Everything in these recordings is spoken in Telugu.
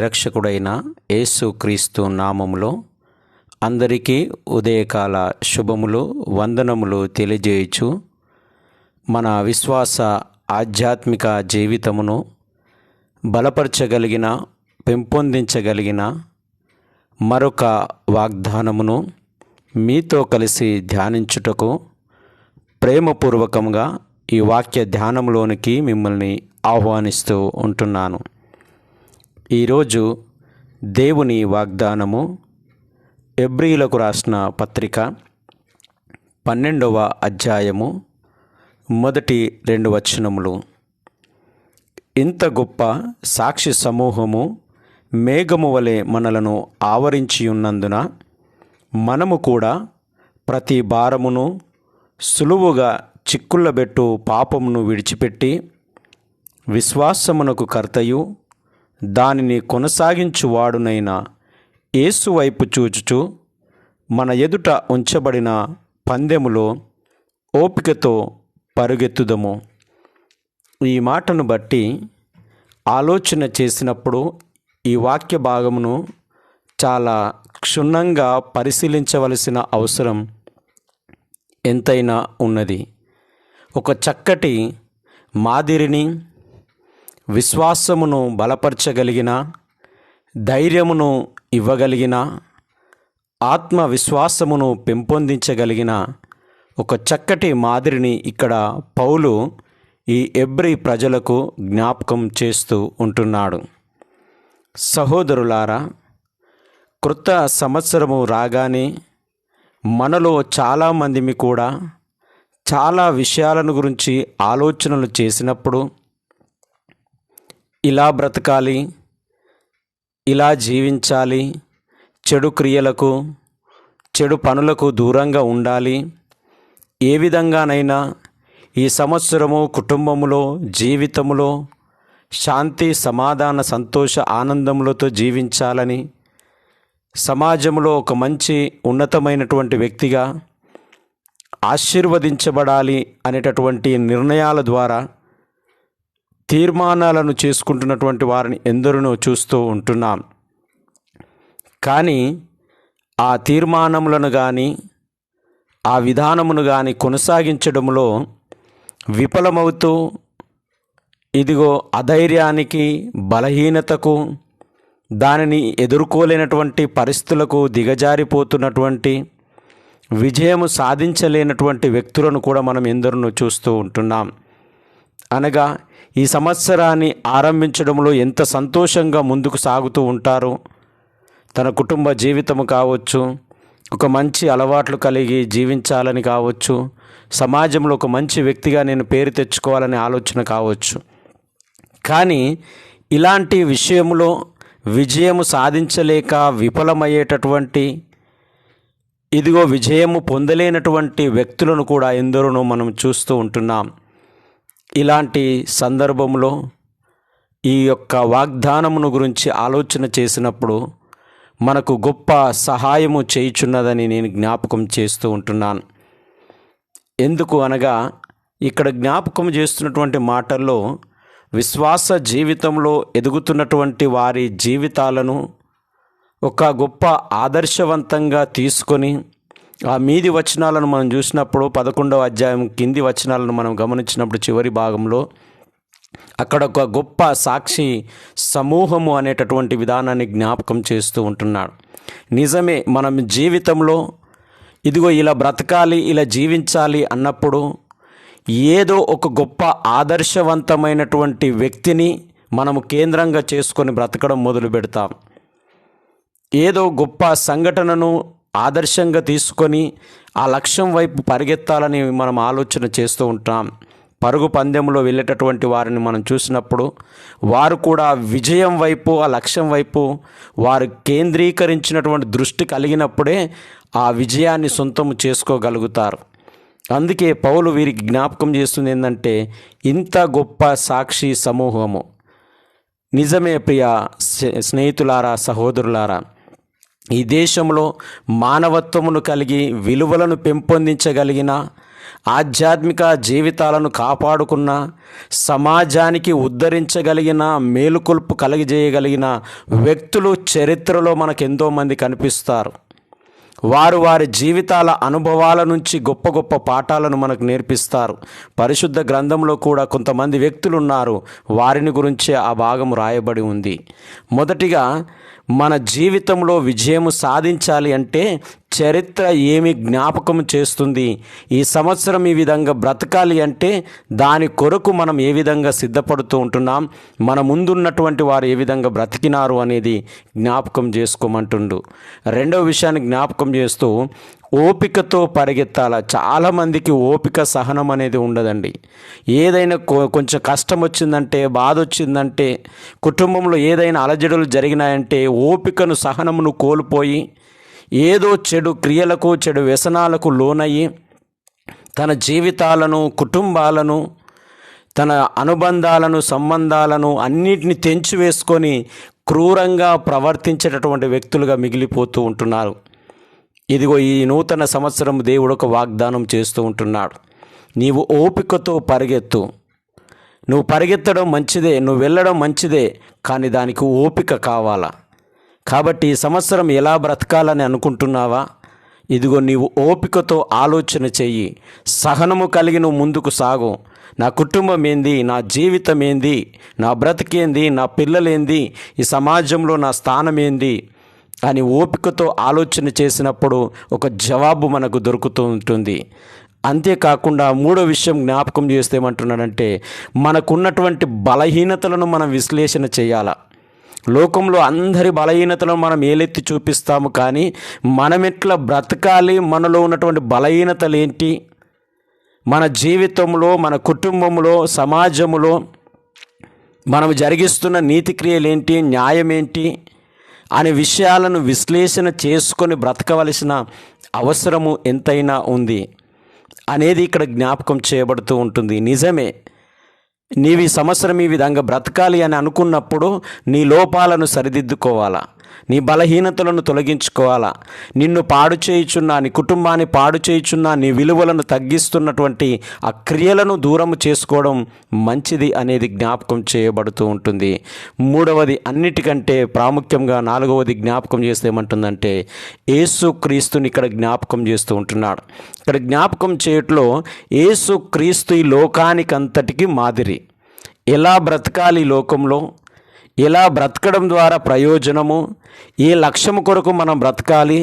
నిరక్షకుడైన యేసుక్రీస్తు నామములో అందరికీ ఉదయకాల శుభములు వందనములు తెలియజేయచ్చు మన విశ్వాస ఆధ్యాత్మిక జీవితమును బలపరచగలిగిన పెంపొందించగలిగిన మరొక వాగ్దానమును మీతో కలిసి ధ్యానించుటకు ప్రేమపూర్వకంగా ఈ వాక్య ధ్యానంలోనికి మిమ్మల్ని ఆహ్వానిస్తూ ఉంటున్నాను. ఈరోజు దేవుని వాగ్దానము ఎబ్రిలకు రాసిన పత్రిక పన్నెండవ అధ్యాయము మొదటి రెండు వచనములు. ఇంత గొప్ప సాక్షి సమూహము మేఘము వలె మనలను ఆవరించి ఉన్నందున మనము కూడా ప్రతి భారమును సులువుగా చిక్కుళ్ళబెట్టు పాపమును విడిచిపెట్టి విశ్వాసమునకు కర్తయు దానిని కొనసాగించువాడునైన యేసు వైపు చూచుచు మన ఎదుట ఉంచబడిన పందెములో ఓపికతో పరుగెత్తుదము. ఈ మాటను బట్టి ఆలోచన చేసినప్పుడు ఈ వాక్య భాగమును చాలా క్షుణ్ణంగా పరిశీలించవలసిన అవసరం ఎంతైనా ఉన్నది. ఒక చక్కటి మాదిరిని విశ్వాసమును బలపరచగలిగిన ధైర్యమును ఇవ్వగలిగిన ఆత్మవిశ్వాసమును పెంపొందించగలిగిన ఒక చక్కటి మాదిరిని ఇక్కడ పౌలు ఈ ఎబ్రి ప్రజలకు జ్ఞాపకం చేస్తూ ఉంటున్నాడు. సహోదరులారా కృత సంవత్సరము రాగానే మనలో చాలామందిమి కూడా చాలా విషయాలను గురించి ఆలోచనలు చేసినప్పుడు ఇలా బ్రతకాలి ఇలా జీవించాలి చెడు క్రియలకు చెడు పనులకు దూరంగా ఉండాలి. ఏ విధంగానైనా ఈ సంవత్సరము కుటుంబములో జీవితములో శాంతి సమాధాన సంతోష ఆనందములతో జీవించాలని సమాజంలో ఒక మంచి ఉన్నతమైనటువంటి వ్యక్తిగా ఆశీర్వదించబడాలి అనేటటువంటి నిర్ణయాల ద్వారా తీర్మానాలను చేసుకుంటున్నటువంటి వారిని ఎందరినో చూస్తూ ఉంటున్నాం. కానీ ఆ తీర్మానములను కానీ ఆ విధానమును కానీ కొనసాగించడంలో విఫలమవుతూ ఇదిగో అధైర్యానికి బలహీనతకు దానిని ఎదుర్కోలేనటువంటి పరిస్థితులకు దిగజారిపోతున్నటువంటి విజయము సాధించలేనటువంటి వ్యక్తులను కూడా మనం ఎందరినో చూస్తూ ఉంటున్నాం. అనగా ఈ సంవత్సరాన్ని ఆరంభించడంలో ఎంత సంతోషంగా ముందుకు సాగుతూ ఉంటారో. తన కుటుంబ జీవితం కావచ్చు ఒక మంచి అలవాట్లు కలిగి జీవించాలని కావచ్చు సమాజంలో ఒక మంచి వ్యక్తిగా నేను పేరు తెచ్చుకోవాలనే ఆలోచన కావచ్చు. కానీ ఇలాంటి విషయంలో విజయము సాధించలేక విఫలమయ్యేటటువంటి ఇదిగో విజయము పొందలేనటువంటి వ్యక్తులను కూడా ఎందరోనో మనం చూస్తూ ఉంటున్నాం. ఇలాంటి సందర్భంలో ఈ యొక్క వాగ్దానమును గురించి ఆలోచన చేసినప్పుడు మనకు గొప్ప సహాయము చేయుచున్నదని నేను జ్ఞాపకం చేస్తూ ఉంటున్నాను. ఎందుకు అనగా ఇక్కడ జ్ఞాపకం చేస్తున్నటువంటి మాటల్లో విశ్వాస జీవితంలో ఎదుగుతున్నటువంటి వారి జీవితాలను ఒక గొప్ప ఆదర్శవంతంగా తీసుకొని ఆ మీది వచనాలను మనం చూసినప్పుడు పదకొండవ అధ్యాయం కింది వచనాలను మనం గమనించినప్పుడు చివరి భాగంలో అక్కడ ఒక గొప్ప సాక్షి సమూహము అనేటటువంటి విధానాన్ని జ్ఞాపకం చేస్తూ ఉంటున్నాడు. నిజమే మనం జీవితంలో ఇదిగో ఇలా బ్రతకాలి ఇలా జీవించాలి అన్నప్పుడు ఏదో ఒక గొప్ప ఆదర్శవంతమైనటువంటి వ్యక్తిని మనము కేంద్రంగా చేసుకొని బ్రతకడం మొదలు పెడతాం ఏదో గొప్ప సంఘటనను ఆదర్శంగా తీసుకొని ఆ లక్ష్యం వైపు పరిగెత్తాలని మనం ఆలోచన చేస్తూ ఉంటాం. పరుగు పందెంలో వెళ్ళేటటువంటి వారిని మనం చూసినప్పుడు వారు కూడా విజయం వైపు ఆ లక్ష్యం వైపు వారు కేంద్రీకరించినటువంటి దృష్టి కలిగినప్పుడే ఆ విజయాన్ని సొంతం చేసుకోగలుగుతారు. అందుకే పౌలు వీరికి జ్ఞాపకం చేస్తుంది ఏంటంటే ఇంత గొప్ప సాక్షి సమూహము. నిజమే ప్రియ స్నేహితులారా సహోదరులారా ఈ దేశంలో మానవత్వమును కలిగి విలువలను పెంపొందించగలిగిన ఆధ్యాత్మిక జీవితాలను కాపాడుకున్న సమాజానికి ఉద్ధరించగలిగిన మేలుకొల్పు కలిగజేయగలిగిన వ్యక్తులు చరిత్రలో మనకు ఎంతోమంది కనిపిస్తారు. వారు వారి జీవితాల అనుభవాల నుంచి గొప్ప గొప్ప పాఠాలను మనకు నేర్పిస్తారు. పరిశుద్ధ గ్రంథంలో కూడా కొంతమంది వ్యక్తులు ఉన్నారు వారిని గురించే ఆ భాగం రాయబడి ఉంది. మొదటిగా మన జీవితంలో విజయము సాధించాలి అంటే చరిత్ర ఏమి జ్ఞాపకం చేస్తుంది? ఈ సంవత్సరం ఈ విధంగా బ్రతకాలి అంటే దాని కొరకు మనం ఏ విధంగా సిద్ధపడుతూ ఉంటున్నాం? మన ముందున్నటువంటి వారు ఏ విధంగా బ్రతికినారు అనేది జ్ఞాపకం చేసుకోమంటుండు. రెండవ విషయాన్ని జ్ఞాపకం చేస్తూ ఓపికతో పరిగెత్తాల? చాలామందికి ఓపిక సహనం అనేది ఉండదండి. ఏదైనా కొ- కొంచెం కష్టం వచ్చిందంటే బాధ వచ్చిందంటే కుటుంబంలో ఏదైనా అలజడులు జరిగినాయంటే ఓపికను సహనమును కోల్పోయి ఏదో చెడు క్రియలకు చెడు వ్యసనాలకు లోనయ్యి తన జీవితాలను కుటుంబాలను తన అనుబంధాలను సంబంధాలను అన్నిటిని తెంచివేసుకొని క్రూరంగా ప్రవర్తించేటటువంటి వ్యక్తులుగా మిగిలిపోతూ ఉంటున్నారు. ఇదిగో ఈ నూతన సంవత్సరం దేవుడు ఒక వాగ్దానం చేస్తూ ఉంటున్నాడు. నీవు ఓపికతో పరిగెత్తు. నువ్వు పరిగెత్తడం మంచిదే నువ్వు వెళ్ళడం మంచిదే కానీ దానికి ఓపిక కావాలా? కాబట్టి ఈ సంవత్సరం ఎలా బ్రతకాలని అనుకుంటున్నావా? ఇదిగో నీవు ఓపికతో ఆలోచన చెయ్యి. సహనము కలిగి నువ్వు ముందుకు సాగు. నా కుటుంబం ఏంది? నా జీవితం ఏంది? నా బ్రతికేంది? నా పిల్లలేంది? ఈ సమాజంలో నా స్థానం ఏంది? అని ఓపికతో ఆలోచన చేసినప్పుడు ఒక జవాబు మనకు దొరుకుతూ ఉంటుంది. అంతేకాకుండా మూడో విషయం జ్ఞాపకం చేస్తే ఏమంటున్నాడంటే మనకున్నటువంటి బలహీనతలను మనం విశ్లేషణ చేయాలా? లోకంలో అందరి బలహీనతలను మనం ఏలెత్తి చూపిస్తాము కానీ మనం ఎట్లా బ్రతకాలి? మనలో ఉన్నటువంటి బలహీనతలు ఏంటి? మన జీవితంలో మన కుటుంబంలో సమాజంలో మనం జరిగిస్తున్న నీతి క్రియలేంటి న్యాయం ఏంటి? అనే విషయాలను విశ్లేషణ చేసుకొని బ్రతకవలసిన అవసరము ఎంతైనా ఉంది అనేది ఇక్కడ జ్ఞాపకం చేయబడుతూ ఉంటుంది. నిజమే. నీవి సంవత్సరం ఈ విధంగా బ్రతకాలి అని అనుకున్నప్పుడు నీ లోపాలను సరిదిద్దుకోవాలా? నీ బలహీనతలను తొలగించుకోవాలా. నిన్ను పాడు చేయుచున్నా నీ కుటుంబాన్ని పాడు చేయుచున్నా నీ విలువలను తగ్గిస్తున్నటువంటి ఆ క్రియలను దూరం చేసుకోవడం మంచిది అనేది జ్ఞాపకం చేయబడుతూ ఉంటుంది. మూడవది అన్నిటికంటే ప్రాముఖ్యంగా నాలుగవది జ్ఞాపకం చేస్తే ఏమంటుందంటే ఏసు క్రీస్తుని ఇక్కడ జ్ఞాపకం చేస్తూ ఉంటున్నాడు. ఇక్కడ జ్ఞాపకం చేయట్లో ఏసు క్రీస్తు ఈ లోకానికంతటికి మాదిరి. ఎలా బ్రతకాలి లోకంలో? ఇలా బ్రతకడం ద్వారా ప్రయోజనము ఏ లక్ష్యము కొరకు మనం బ్రతకాలి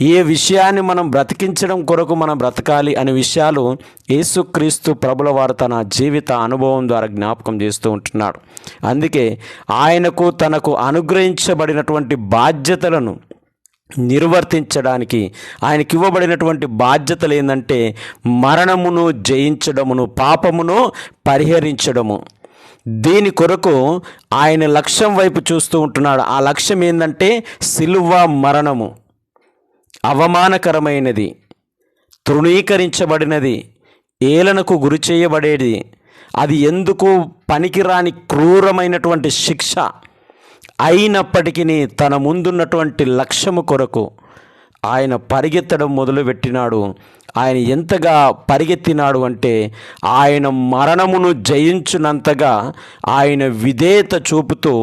ఏ విషయాన్ని మనం బ్రతికించడం కొరకు మనం బ్రతకాలి అనే విషయాలు యేసుక్రీస్తు ప్రభుల వారు తన జీవిత అనుభవం ద్వారా జ్ఞాపకం చేస్తూ ఉంటున్నాడు. అందుకే ఆయనకు తనకు అనుగ్రహించబడినటువంటి బాధ్యతలను నిర్వర్తించడానికి ఆయనకి ఇవ్వబడినటువంటి బాధ్యతలు ఏంటంటే మరణమును జయించడమును పాపమును పరిహరించడము. దీని కొరకు ఆయన లక్ష్యం వైపు చూస్తూ ఉంటున్నాడు. ఆ లక్ష్యం ఏంటంటే సిలువ మరణము. అవమానకరమైనది. తృణీకరించబడినది. ఏలనకు గురి చేయబడేది. అది ఎందుకు పనికిరాని క్రూరమైనటువంటి శిక్ష. అయినప్పటికీ తన ముందున్నటువంటి లక్ష్యము కొరకు ఆయన పరిగెత్తడం మొదలుపెట్టినాడు. ఆయన ఎంతగా పరిగెత్తినాడు అంటే ఆయన మరణమును జయించినంతగా ఆయన విధేయత చూపుతూ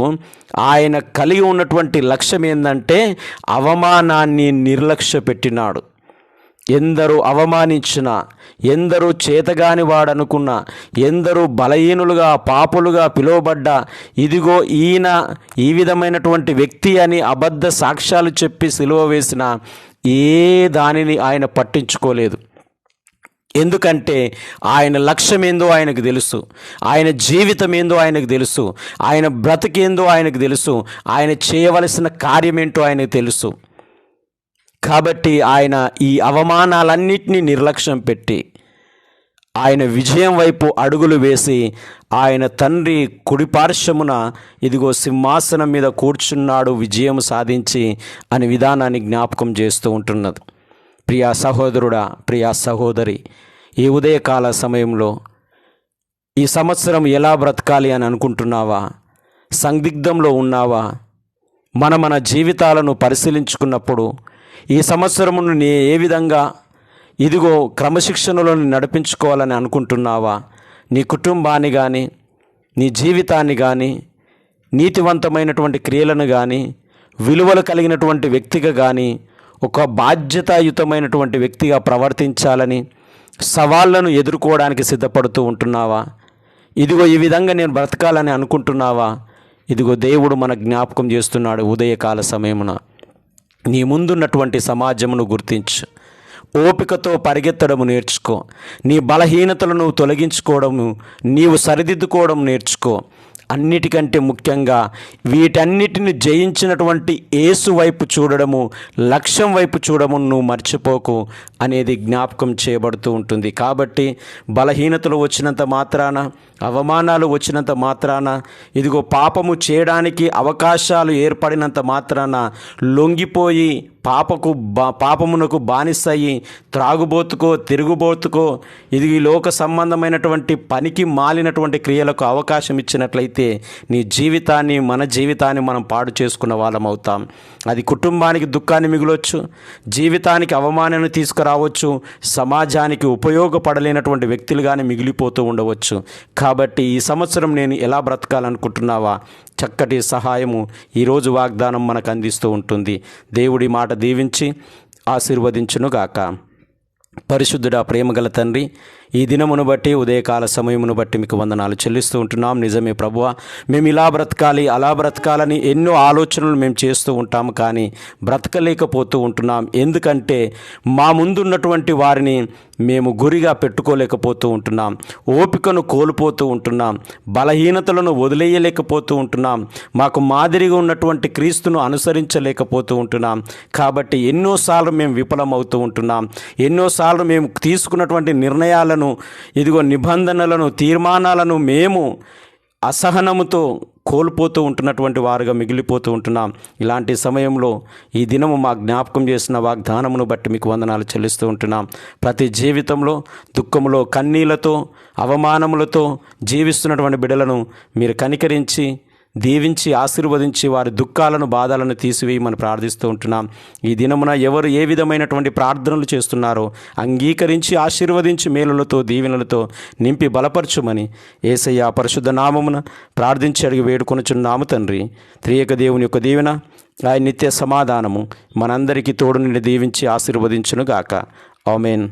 ఆయన కలిగి ఉన్నటువంటి లక్ష్యం ఏంటంటే అవమానాన్ని నిర్లక్ష్య పెట్టినాడు ఎందరూ అవమానించిన ఎందరూ చేతగాని వాడనుకున్న ఎందరూ బలహీనులుగా పాపులుగా పిలువబడ్డ ఇదిగో ఈయన ఈ విధమైనటువంటి వ్యక్తి అని అబద్ధ సాక్ష్యాలు చెప్పి సిలువ వేసిన ఏ దానిని ఆయన పట్టించుకోలేదు. ఎందుకంటే ఆయన లక్ష్యం ఏందో ఆయనకు తెలుసు. ఆయన జీవితం ఏందో ఆయనకు తెలుసు. ఆయన బ్రతికేందో ఆయనకు తెలుసు. ఆయన చేయవలసిన కార్యమేంటో ఆయనకు తెలుసు. కాబట్టి ఆయన ఈ అవమానాలన్నింటినీ నిర్లక్ష్యం పెట్టి ఆయన విజయం వైపు అడుగులు వేసి ఆయన తండ్రి కుడిపార్శ్వమున ఇదిగో సింహాసనం మీద కూర్చున్నాడు విజయం సాధించి అనే విధానాన్ని జ్ఞాపకం చేస్తూ ఉంటున్నది. ప్రియా సహోదరుడా ప్రియా సహోదరి ఈ ఉదయకాల సమయంలో ఈ సంవత్సరం ఎలా బ్రతకాలి అని అనుకుంటున్నావా? సందిగ్ధంలో ఉన్నావా? మన మన జీవితాలను పరిశీలించుకున్నప్పుడు ఈ సంవత్సరమును నే ఏ విధంగా ఇదిగో క్రమశిక్షణలో నడిపించుకోవాలని అనుకుంటున్నావా? నీ కుటుంబాన్ని కానీ నీ జీవితాన్ని కానీ నీతివంతమైనటువంటి క్రియలను కానీ విలువలు కలిగినటువంటి వ్యక్తిగా కానీ ఒక బాధ్యతాయుతమైనటువంటి వ్యక్తిగా ప్రవర్తించాలని సవాళ్ళను ఎదుర్కోవడానికి సిద్ధపడుతూ ఉంటున్నావా? ఇదిగో ఈ విధంగా నేను బ్రతకాలని అనుకుంటున్నావా? ఇదిగో దేవుడు మన జ్ఞాపకం చేస్తున్నాడు ఉదయకాల సమయమున. నీ ముందున్నటువంటి సమాజమును గుర్తించు. ఓపికతో పరిగెత్తడము నేర్చుకో. నీ బలహీనతలను తొలగించుకోవడము నీవు సరిదిద్దుకోవడం నేర్చుకో. అన్నిటికంటే ముఖ్యంగా వీటన్నిటిని జయించినటువంటి ఏసు వైపు చూడడము లక్ష్యం వైపు చూడము నువ్వు మర్చిపోకు అనేది జ్ఞాపకం చేయబడుతూ ఉంటుంది. కాబట్టి బలహీనతలు వచ్చినంత మాత్రాన అవమానాలు వచ్చినంత మాత్రాన ఇదిగో పాపము చేయడానికి అవకాశాలు ఏర్పడినంత మాత్రాన లొంగిపోయి పాపకు బా పాపమునకు బానిస్తాయి త్రాగుబోతుకో తిరుగుబోతుకో ఇది ఈ లోక సంబంధమైనటువంటి పనికి మాలినటువంటి క్రియలకు అవకాశం ఇచ్చినట్లయితే నీ జీవితాన్ని మన జీవితాన్ని మనం పాడు చేసుకున్న వాళ్ళం అవుతాం. అది కుటుంబానికి దుఃఖాన్ని మిగులొచ్చు జీవితానికి అవమానాన్ని తీసుకురావచ్చు సమాజానికి ఉపయోగపడలేనటువంటి వ్యక్తులుగానే మిగిలిపోతూ ఉండవచ్చు. కాబట్టి ఈ సంవత్సరం నేను ఎలా బ్రతకాలనుకుంటున్నావా? చక్కటి సహాయము ఈరోజు వాగ్దానం మనకు అందిస్తూ ఉంటుంది. దేవుడి మాట దీవించి ఆశీర్వదించునుగాక. పరిశుద్ధుడా ప్రేమగల తండ్రి ఈ దినమును బట్టి ఉదయకాల సమయమును బట్టి మీకు వందనాలు చెల్లిస్తూ ఉంటున్నాం. నిజమే ప్రభువ మేము ఇలా బ్రతకాలి అలా బ్రతకాలని ఎన్నో ఆలోచనలు మేము చేస్తూ ఉంటాము కానీ బ్రతకలేకపోతూ ఉంటున్నాం. ఎందుకంటే మా ముందున్నటువంటి వారిని మేము గురిగా పెట్టుకోలేకపోతూ ఉంటున్నాం. ఓపికను కోల్పోతూ ఉంటున్నాం. బలహీనతలను వదిలేయలేకపోతూ ఉంటున్నాం. మాకు మాదిరిగా ఉన్నటువంటి క్రీస్తును అనుసరించలేకపోతూ ఉంటున్నాం. కాబట్టి ఎన్నోసార్లు మేము విఫలమవుతూ ఉంటున్నాం. ఎన్నోసార్లు మేము తీసుకున్నటువంటి నిర్ణయాలను ఇదిగో నిబంధనలను తీర్మానాలను మేము అసహనముతో కోల్పోతూ ఉంటున్నటువంటి వారుగా మిగిలిపోతూ ఉంటున్నాం. ఇలాంటి సమయంలో ఈ దినము మా జ్ఞాపకం చేసిన వాగ్దానమును బట్టి మీకు వందనాలు చెల్లిస్తూ ఉంటున్నాం. ప్రతి జీవితంలో దుఃఖములో కన్నీళ్ళతో అవమానములతో జీవిస్తున్నటువంటి బిడలను మీరు కనికరించి దీవించి ఆశీర్వదించి వారి దుఃఖాలను బాధలను తీసివేయమని ప్రార్థిస్తూ ఉంటున్నాం. ఈ దినమున ఎవరు ఏ విధమైనటువంటి ప్రార్థనలు చేస్తున్నారో అంగీకరించి ఆశీర్వదించి మేలులతో దీవెనలతో నింపి బలపరచుమని ఏసయ్య పరిశుద్ధ నామమున ప్రార్థించి అడిగి వేడుకొనుచున్నాము తండ్రి. త్రియక దేవుని యొక్క దీవెన ఆయన నిత్య సమాధానము మనందరికీ తోడు నుండి దీవించి ఆశీర్వదించునుగాక. ఆమెన్.